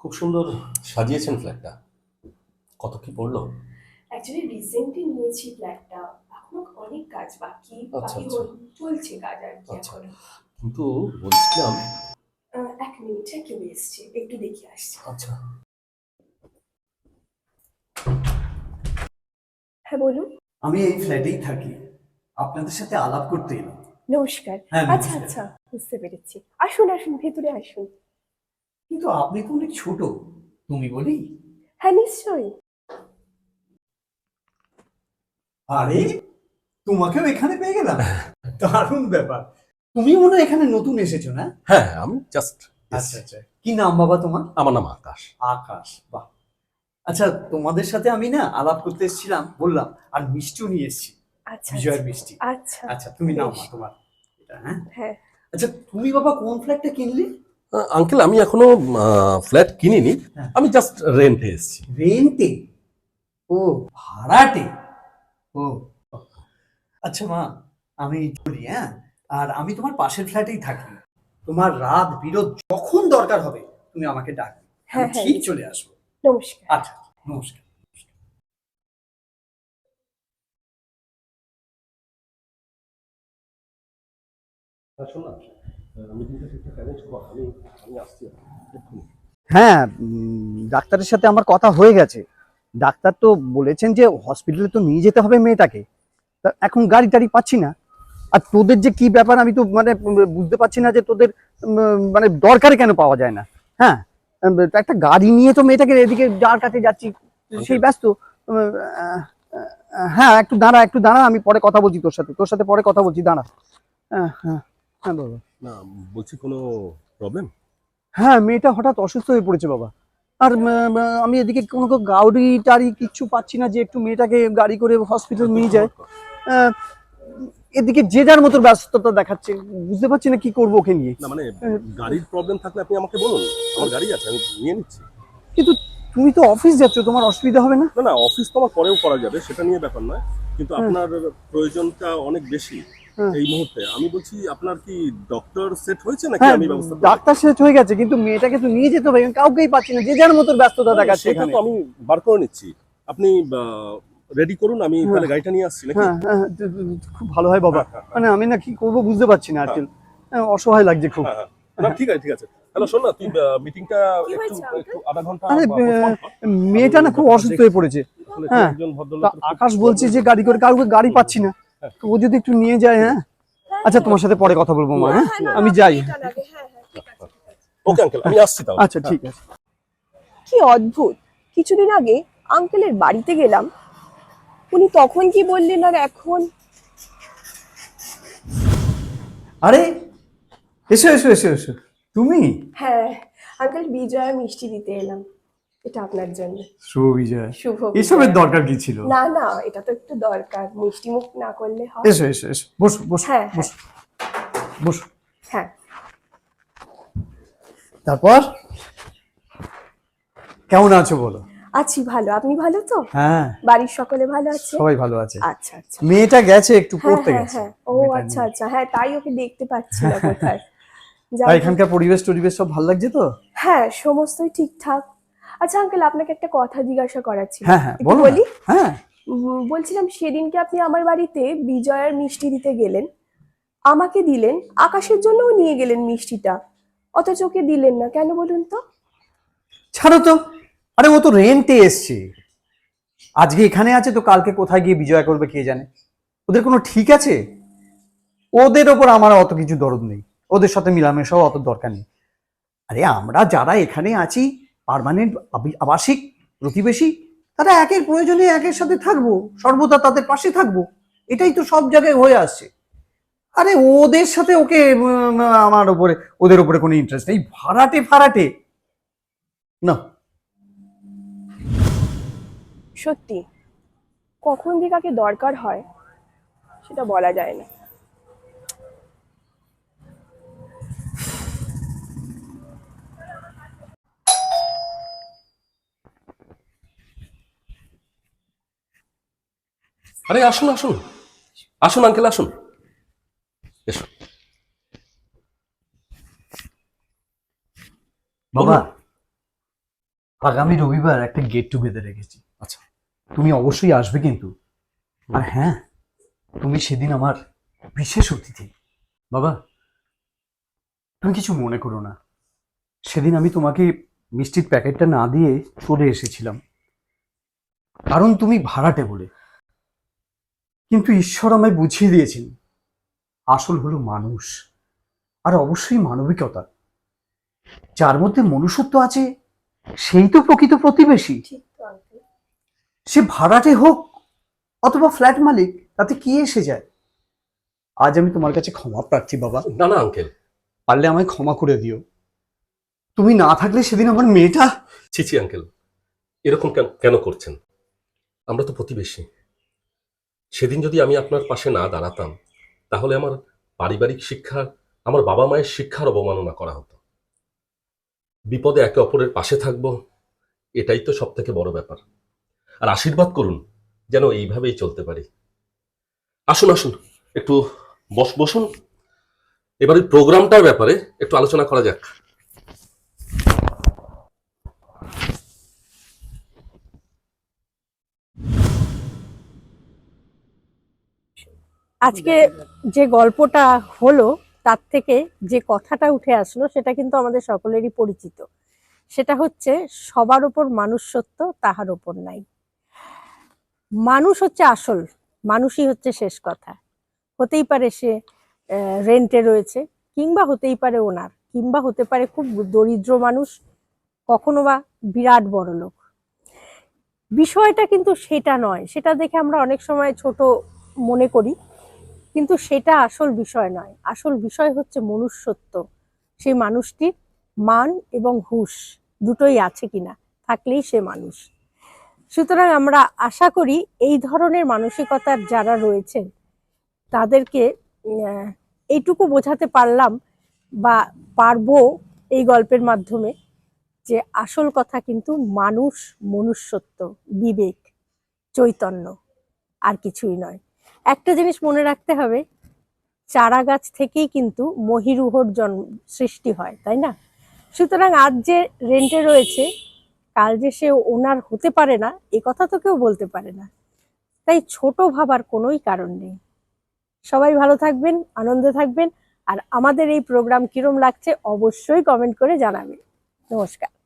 খুব সুন্দর সাজিয়েছেন ফ্ল্যাটটা কত কি পড়ল? অ্যাকচুয়ালি রিসেন্টলি নিয়েছি ফ্ল্যাটটা এখনও অনেক কাজ বাকি। আচ্ছা, বাকি আচ্ছা। চলছে কাজ আর কি আচ্ছা। এখনও। কিন্তু বলছিলাম আহ, এক মিনিটে কেউ এসছে। একটু দেখে আসছি। আচ্ছা। হ্যাঁ বলুন। আমি এই ফ্ল্যাটেই থাকি। আপনাদের সাথে আলাপ করতে এলাম। নমস্কার। হ্যাঁ, আচ্ছা নমস্কার। আচ্ছা। বুঝতে পেরেছি। আসুন আসুন ভেতরে আসুন। কিন্তু আপনি তো অনেক ছোট? তুমি বলি? হ্যাঁ নিশ্চয়ই। আরে তোমাকেও এখানে পেয়ে গেলাম। দারুণ ব্যাপার। তুমি মনে হয় এখানে নতুন এসেছ না? হ্যাঁ আমি জাস্ট আচ্ছা আচ্ছা। কি নাম বাবা তোমার? আমার নাম আকাশ। আকাশ বাহ। আচ্ছা তোমাদের সাথে আমি না আলাপ করতে এসেছিলাম বললাম আর মিষ্টিও নিয়ে এসেছি। আচ্ছা বিজয়ের মিষ্টি। আচ্ছা। আচ্ছা তুমি নাও মা তোমার। এটা হ্যাঁ? হ্যাঁ। আচ্ছা তুমি বাবা কোন ফ্ল্যাটটা কিনলে? আঙ্কেল আমি এখনও ফ্ল্যাট কিনিনি। হ্যাঁ। আমি জাস্ট রেন্টে এসেছি। রেন্টে ও ভাড়াটে? ও। আচ্ছা মা আমি বলি হ্যাঁ? আর আমি তোমার পাশের ফ্ল্যাটেই থাকি। তোমার রাত বিরোধ যখন দরকার হবে তুমি আমাকে ডাকবে হ্যাঁ, হ্যাঁ। ঠিক চলে আসব। নমস্কার। আচ্ছা নমস্কার। হ্যাঁ ডাক্তারের সাথে আমার কথা হয়ে গেছে। ডাক্তার তো বলেছেন যে হসপিটালে তো নিয়ে যেতে হবে মেয়েটাকে। তা এখন গাড়ি টাড়ি পাচ্ছি না। আর তোদের যে কি ব্যাপার আমি তো মানে বুঝতে পারছি না যে তোদের মানে দরকারে কেন পাওয়া যায় না। হ্যাঁ একটা গাড়ি নিয়ে তো মেয়েটাকে এদিকে যার কাছে যাচ্ছি, সেই ব্যস্ত। হ্যাঁ একটু দাঁড়া একটু দাঁড়া, আমি পরে কথা বলছি তোর সাথে তোর সাথে পরে কথা বলছি, দাঁড়া। হ্যাঁ হ্যাঁ হ্যাঁ বাবা না বলছি কোনো প্রবলেম হ্যাঁ মেয়েটা হঠাৎ অসুস্থ হয়ে পড়েছে বাবা। আর আমি এদিকে কোনো গাড়ি টাড়ি কিচ্ছু পাচ্ছি না যে একটু মেয়েটাকে গাড়ি করে হসপিটাল নিয়ে যায়। এদিকে যে যার মতো ব্যস্ততা দেখাচ্ছে বুঝতে পারছি না কি করব ওকে নিয়ে। না মানে গাড়ির প্রবলেম থাকলে আপনি আমাকে বলুন। আমার গাড়ি আছে আমি নিয়ে নিচ্ছি। কিন্তু তুমি তো অফিস যাচ্ছ তোমার অসুবিধা হবে না? না না অফিস তো আমার পরেও করা যাবে সেটা নিয়ে ব্যাপার নয়। কিন্তু আপনার প্রয়োজনটা অনেক বেশি। হ্যাঁ। এই মুহূর্তে। আমি বলছি আপনার কি ডক্টর সেট হয়েছে নাকি? হ্যাঁ আমি ব্যবস্থা ডাক্তার শেষ হয়ে গেছে কিন্তু মেয়েটাকে তো নিয়ে যেতে হবে কাউকেই পাচ্ছি না যে যার মতো ব্যস্ততা দেখাচ্ছে সেটা এখানে। আমি বার করে নিচ্ছি। আপনি রেডি করুন আমি তাহলে গাড়িটা নিয়ে আসছি নাকি? হ্যাঁ হ্যাঁ খুব ভালো হয় বাবা। হ্যাঁ, হ্যাঁ, মানে আমি না কি করব বুঝতে পারছি না আর কি। অসহায় লাগছে খুব। হ্যাঁ, হ্যাঁ। না ঠিক আছে ঠিক আছে। হ্যালো শোন না তুই মিটিংটা একটু একটু আধা ঘণ্টা। মেয়েটা না খুব অসুস্থ হয়ে পড়েছে। হ্যাঁ, আকাশ বলছে যে গাড়ি করে কাউকে গাড়ি পাচ্ছি না। তো ও যদি একটু নিয়ে যায় হ্যাঁ? আচ্ছা তোমার সাথে পরে কথা বলব মা হ্যাঁ? হ্যাঁ, আমি যাই। হ্যাঁ, হ্যাঁ, ঠিক আছে, ওকে আঙ্কেল আমি আসছি তাহলে। আচ্ছা ঠিক আছে। কি অদ্ভুত। কিছুদিন আগে আঙ্কেলের বাড়িতে গেলাম। উনি তখন কি বললেন আর এখন? আরে এসো এসো এসো এসো। তুমি? হ্যাঁ আঙ্কেল বিজয়া মিষ্টি দিতে এলাম। এটা আপনার জন্য। শুভ বিজয়। শুভ এসবের দরকার কি ছিল? না না এটা তো একটু দরকার। মিষ্টি মুখ না করলে হয়। এসো এসো এসো। বসো বসো হ্যাঁ, হ্যাঁ। বসো। বসো। হ্যাঁ। তারপর? কেমন আছো বলো? আছি ভালো। আপনি ভালো তো? হ্যাঁ। বাড়ির সকলে ভালো আছে? সবাই ভালো আছে। আচ্ছা আচ্ছা। মেয়েটা গেছে একটু হ্যাঁ পড়তে হ্যাঁ গেছে। ও আচ্ছা আচ্ছা। হ্যাঁ তাই ওকে দেখতে পাচ্ছি না কোথায়। এখানকার পরিবেশ টরিবেশ সব ভালো লাগছে তো? হ্যাঁ সমস্তই ঠিকঠাক। আচ্ছা আঙ্কেল আপনাকে একটা কথা জিজ্ঞাসা করার ছিল। হ্যাঁ হ্যাঁ বলো বলি? হ্যাঁ। বলছিলাম সেদিনকে আপনি আমার বাড়িতে বিজয়ার মিষ্টি দিতে গেলেন। আমাকে দিলেন আকাশের জন্যও নিয়ে গেলেন মিষ্টিটা। অথচ ওকে দিলেন না। কেন বলুন তো? ছাড়ো তো। আরে ও তো রেন্টে এসছে। আজকে এখানে আছে তো কালকে কোথায় গিয়ে বিজয় করবে কে জানে? ওদের কোনো ঠিক আছে? ওদের ওপর আমার অত কিছু দরদ নেই। ওদের সাথে মিলামেশাও অত দরকার নেই। আরে আমরা যারা এখানে আছি পার্মানেন্ট আবাসিক, প্রতিবেশী, তারা একের প্রয়োজনে একের সাথে থাকব, সর্বদা তাদের পাশে থাকব। এটাই তো সব জায়গায় হয়ে আসছে। আরে ওদের সাথে ওকে আমার উপরে, ওদের উপরে কোনো ইন্টারেস্ট নেই। ভাড়াটে ফারাটে না। সত্যি, কখন যে কাকে দরকার হয়, সেটা বলা যায় না। আরে আসুন আসুন। আসুন আঙ্কেল আসুন। এসো। বাবা আগামী রবিবার একটা গেট টুগেদার রেখেছি। আচ্ছা। তুমি অবশ্যই আসবে কিন্তু। আর হ্যাঁ তুমি সেদিন আমার বিশেষ অতিথি। বাবা। তুমি কিছু মনে করো না। সেদিন আমি তোমাকে মিষ্টির প্যাকেটটা না দিয়ে চলে এসেছিলাম। কারণ তুমি ভাড়াটে বলে কিন্তু ঈশ্বর আমায় বুঝিয়ে দিয়েছেন আসল হলো মানুষ আর অবশ্যই মানবিকতা। যার মধ্যে মনুষ্যত্ব আছে সেই তো প্রকৃত প্রতিবেশী। সে ভাড়াটে হোক অথবা ফ্ল্যাট মালিক তাতে কি এসে যায়? আজ আমি তোমার কাছে ক্ষমা প্রার্থী বাবা। না না আঙ্কেল। পারলে আমায় ক্ষমা করে দিও। তুমি না থাকলে সেদিন আমার মেয়েটা ছি ছি আঙ্কেল। এরকম কেন কেন করছেন? আমরা তো প্রতিবেশী। সেদিন যদি আমি আপনার পাশে না দাঁড়াতাম, তাহলে আমার পারিবারিক শিক্ষা আমার বাবা মায়ের শিক্ষার অবমাননা করা হতো। বিপদে একে অপরের পাশে থাকব, এটাই তো সব থেকে বড় ব্যাপার। আর আশীর্বাদ করুন যেন এইভাবেই চলতে পারি। আসুন আসুন, একটু বস বসুন এবার প্রোগ্রামটার ব্যাপারে একটু আলোচনা করা যাক। আজকে যে গল্পটা হলো, তার থেকে যে কথাটা উঠে আসলো, সেটা কিন্তু আমাদের সকলেরই পরিচিত। সেটা হচ্ছে, সবার উপর মানুষ সত্য তাহার উপর নাই। মানুষ হচ্ছে আসল, মানুষই হচ্ছে শেষ কথা। হতেই পারে সে রেন্টে রয়েছে, কিংবা হতেই পারে ওনার, কিংবা হতে পারে খুব দরিদ্র মানুষ, কখনো বা বিরাট বড় লোক। বিষয়টা কিন্তু সেটা নয়। সেটা দেখে আমরা অনেক সময় ছোট মনে করি। কিন্তু সেটা আসল বিষয় নয়। আসল বিষয় হচ্ছে মনুষ্যত্ব। সেই মানুষটির মান এবং হুঁশ দুটোই আছে কিনা, থাকলেই সে মানুষ। সুতরাং আমরা আশা করি এই ধরনের মানসিকতার যারা রয়েছেন, তাদেরকে এইটুকু বোঝাতে পারলাম বা পারব এই গল্পের মাধ্যমে যে আসল কথা কিন্তু মানুষ, মনুষ্যত্ব, বিবেক, চৈতন্য, আর কিছুই নয়। একটা জিনিস মনে রাখতে হবে চারা গাছ থেকেই কিন্তু মহিরুহর জন্ম সৃষ্টি হয়, তাই না? সুতরাং আজ যে রেন্টে রয়েছে, কাল যে সে ওনার হতে পারে না, এ কথা তো কেউ বলতে পারে না। তাই ছোট ভাবার কোনোই কারণ নেই। সবাই ভালো থাকবেন, আনন্দে থাকবেন, আর আমাদের এই প্রোগ্রাম কিরম লাগছে অবশ্যই কমেন্ট করে জানাবেন। নমস্কার।